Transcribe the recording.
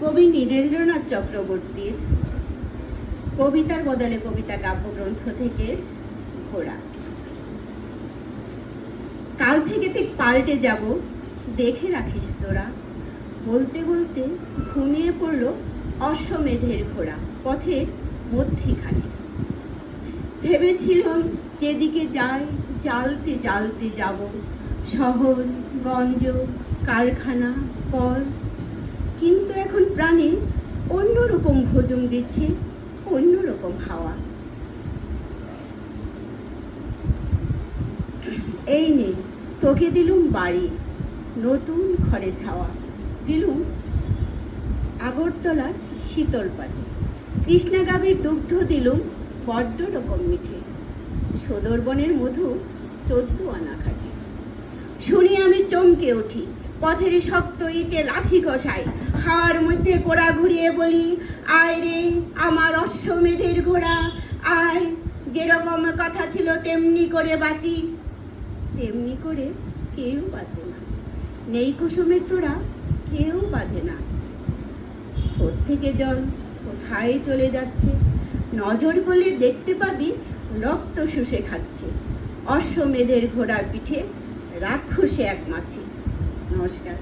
কবি নীরেন্দ্রনাথ চক্রবর্তীর কবিতার বদলে কবিতা কাব্যগ্রন্থ থেকে ঘোড়া। কাল থেকে ঠিক পাল্টে যাব, দেখে রাখিস তোরা। বলতে বলতে ঘুমিয়ে পড়ল অশ্বমেধের ঘোড়া, পথের মধ্যিখানে। ভেবেছিলাম যেদিকে যাই, জ্বালতে জ্বালতে যাব। শহর, গঞ্জ, কারখানা, কল। কিন্তু এখন প্রাণে অন্যরকম ভোজন দিচ্ছে, অন্যরকম হাওয়া। এই নে, তোকে দিলুম বাড়ি, নতুন ঘরে ছাওয়া দিলুম আগরতলার শীতল পাটি। কৃষ্ণাগাবের দুগ্ধ দিলুম বড্ড রকম মিঠে। সদরবনের মধু চোদ্দ আনা খাটি। শুনি আমি চমকে উঠি পথের শক্ত ইটে লাঠি কষাই। হাওয়ার মধ্যে গোড়া ঘুরিয়ে বলি, আয় রে, আমার অশ্বমেধের ঘোড়া, আয়। যেরকম কথা ছিল তেমনি করে বাঁচি। তেমনি করে কেউ বাঁচে না। নেই কুসুমের তোরা কেউ বাঁধে না। থেকে জল, কোথায় চলে যাচ্ছে? নজর বলে দেখতে পাবি, রক্ত শুষে খাচ্ছে। অশ্বমেধের ঘোড়ার পিঠে রাক্ষসে এক মাছি। নমস্কার।